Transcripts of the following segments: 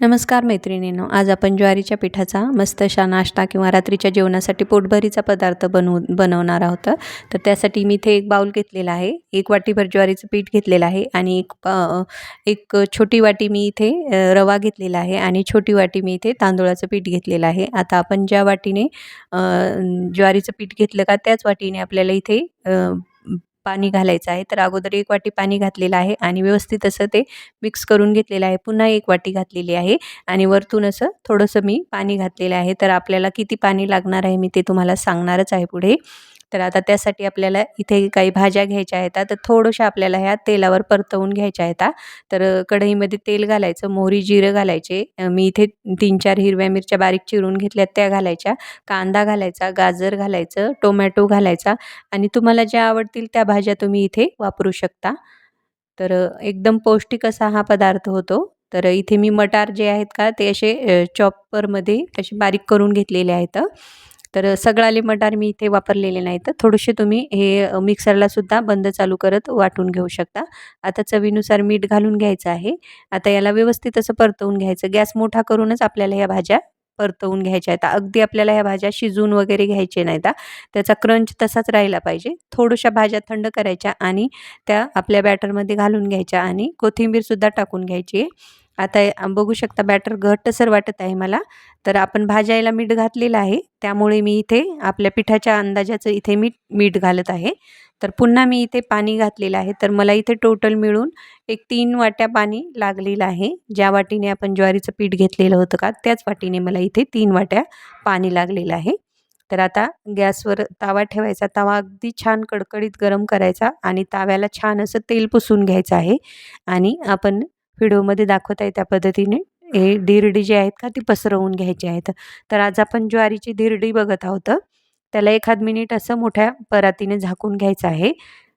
नमस्कार मैत्रिणींनो आज आपण ज्वारीच्या पिठाचा मस्त अशा नाश्ता किंवा रात्रीच्या जेवणासाठी पोटभरीचा पदार्थ बनवू बनवणार आहोत. तर त्यासाठी मी इथे एक बाऊल घेतलेला आहे एक वाटीभर ज्वारीचं पीठ घेतलेलं आहे आणि एक प- एक छोटी वाटी मी इथे रवा घेतलेला आहे आणि छोटी वाटी मी इथे तांदूळाचं पीठ घेतलेलं आहे. आता आपण ज्या वाटीने ज्वारीचं पीठ घेतलं का त्याच वाटीने आपल्याला इथे पाणी घालायचं आहे. तर अगोदर एक वाटी पाणी घातलेलं आहे आणि व्यवस्थित असं ते मिक्स करून घेतलेलं आहे. पुन्हा एक वाटी घातलेली आहे आणि वरतून असं थोडंसं मी पाणी घातलेलं आहे. तर आपल्याला किती पाणी लागणार आहे मी ते तुम्हाला सांगणारच आहे पुढे. तर आता त्यासाठी आपल्याला इथे काही भाज्या घ्यायच्या आहेत. तर थोडंशा आपल्याला ह्या तेलावर परतवून घ्यायच्या आहेत तर कढईमध्ये तेल घालायचं मोहरी जिरं घालायचे. मी इथे तीन चार हिरव्या मिरच्या बारीक चिरून घेतल्या त्या घालायच्या. कांदा घालायचा गाजर घालायचं टोमॅटो घालायचा आणि तुम्हाला ज्या आवडतील त्या भाज्या तुम्ही इथे वापरू शकता. तर एकदम पौष्टिक असा हा पदार्थ होतो. तर इथे मी मटार जे आहेत का ते असे चॉपरमध्ये असे बारीक करून घेतलेले आहेत. तर सगळाले मटार मी इथे वापरलेले नाही तर थोडेसे तुम्ही हे मिक्सरलासुद्धा मिक्सरला सुद्धा बंद चालू करत वाटून घेऊ शकता. आता चवीनुसार मीठ घालून घ्यायचं आहे. आता याला व्यवस्थित असं परतवून घ्यायचं. गॅस मोठा करूनच आपल्याला ह्या भाज्या परतवून घ्यायच्या आहेत. अगदी आपल्याला ह्या भाज्या शिजवून वगैरे घ्यायचे नाहीत तर त्याचा क्रंच तसाच राहिला पाहिजे. थोड्याशा भाज्या थंड करायच्या आणि त्या आपल्या बॅटरमध्ये घालून घ्यायच्या आणि कोथिंबीरसुद्धा टाकून घ्यायची आहे. आता बघू शकता बॅटर घट्टसर वाटत आहे मला. तर आपण भाजायला मीठ घातलेलं आहे. त्यामुळे मी इथे आपल्या पिठाच्या अंदाजाचं इथे मीठ मीठ घालत आहे. तर पुन्हा मी इथे पाणी घातलेलं आहे. तर मला इथे टोटल मिळून एक तीन वाट्या पाणी लागलेलं आहे. ज्या वाटीने आपण ज्वारीचं पीठ घेतलेलं होतं का त्याच वाटीने मला इथे तीन वाट्या पाणी लागलेलं आहे. तर आता गॅसवर तवा ठेवायचा. तवा अगदी छान कडकडीत गरम करायचा आणि ताव्याला छान असं तेल पुसून घ्यायचं आहे. आणि आपण व्हिडिओमध्ये दाखवत आहे त्या पद्धतीने. हे धिरडी जी आहेत का ती पसरवून घ्यायची आहेत. तर आज आपण ज्वारीची धिरडी बघत आहोत. त्याला एखाद मिनिट असं मोठ्या परातीने झाकून घ्यायचं आहे.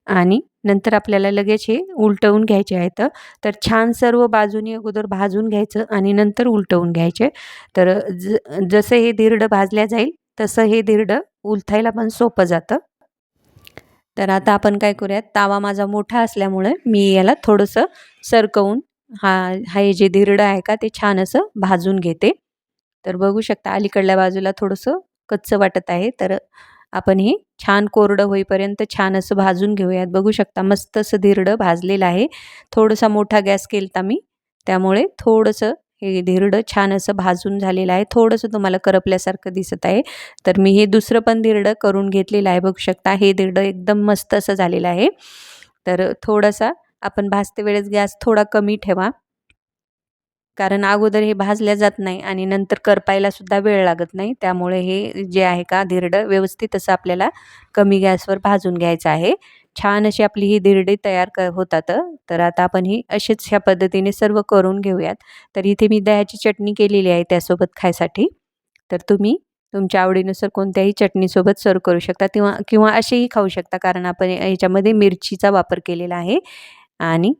आणि नंतर आपल्याला लगेच हे उलटवून घ्यायचे आहेत. तर छान सर्व बाजूनी अगोदर भाजून घ्यायचं आणि नंतर उलटवून घ्यायचे. तर ज जसं हे धिरडं भाजल्या जाईल तसं हे धिरडं उलथायला पण सोपं जातं. तर आता आपण काय करूयात तावा माझा मोठा असल्यामुळे मी याला थोडंसं सरकवून हा हा हे जे धिरडं आहे का ते छान असं भाजून घेते. तर बघू शकता अलीकडल्या बाजूला थोडंसं कच्चं वाटत आहे. तर आपण हे छान कोरडं होईपर्यंत छान असं भाजून घेऊयात. बघू शकता मस्त असं धिरडं भाजलेलं आहे. थोडासा मोठा गॅस केलता मी. त्यामुळे थोडंसं हे धिरडं छान असं भाजून झालेलं आहे. थोडंसं तुम्हाला करपल्यासारखं दिसत आहे. तर मी हे दुसरं पण धिरडं करून घेतलेलं आहे. बघू शकता हे धिरडं एकदम मस्त असं झालेलं आहे. तर थोडासा आपण भाजते वेळेस गॅस थोडा कमी ठेवा. कारण अगोदर हे भाजल्या जात नाही आणि नंतर करपायला सुद्धा वेळ लागत नाही. त्यामुळे हे जे आहे का धिरडं व्यवस्थित असं आपल्याला कमी गॅसवर भाजून घ्यायचं आहे. छान अशी आपली ही धिरडी तयार क होतात तर आता आपण ही अशीच ह्या पद्धतीने सर्व करून घेऊयात. तर इथे मी दह्याची चटणी केलेली आहे त्यासोबत खायसाठी. तर तुम्ही तुमच्या आवडीनुसार कोणत्याही चटणीसोबत सर्व करू शकता. किंवा किंवा असेही खाऊ शकता. कारण आपण याच्यामध्ये मिरचीचा वापर केलेला आहे. आणि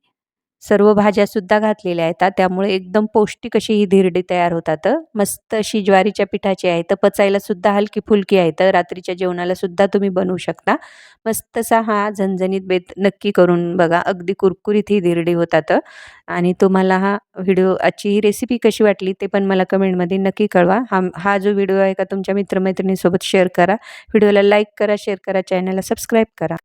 सर्व भाज्यासुद्धा घातलेल्या आहेत. त्यामुळे एकदम पौष्टिक अशी ही धिरडी तयार होतात. मस्त अशी ज्वारीच्या पिठाची आहे. तर पचायलासुद्धा हलकी फुलकी आहे. तर रात्रीच्या जेवणालासुद्धा तुम्ही बनवू शकता. मस्तसा हा झणझणीत बेत नक्की करून बघा. अगदी कुरकुरीत ही धिरडी होतात. आणि तुम्हाला हा व्हिडिओ आजची ही रेसिपी कशी वाटली ते पण मला कमेंटमध्ये नक्की कळवा. हा हा जो व्हिडिओ आहे का तुमच्या मित्रमैत्रिणीसोबत शेअर करा. व्हिडिओला लाईक करा शेअर करा चॅनलला सबस्क्राईब करा.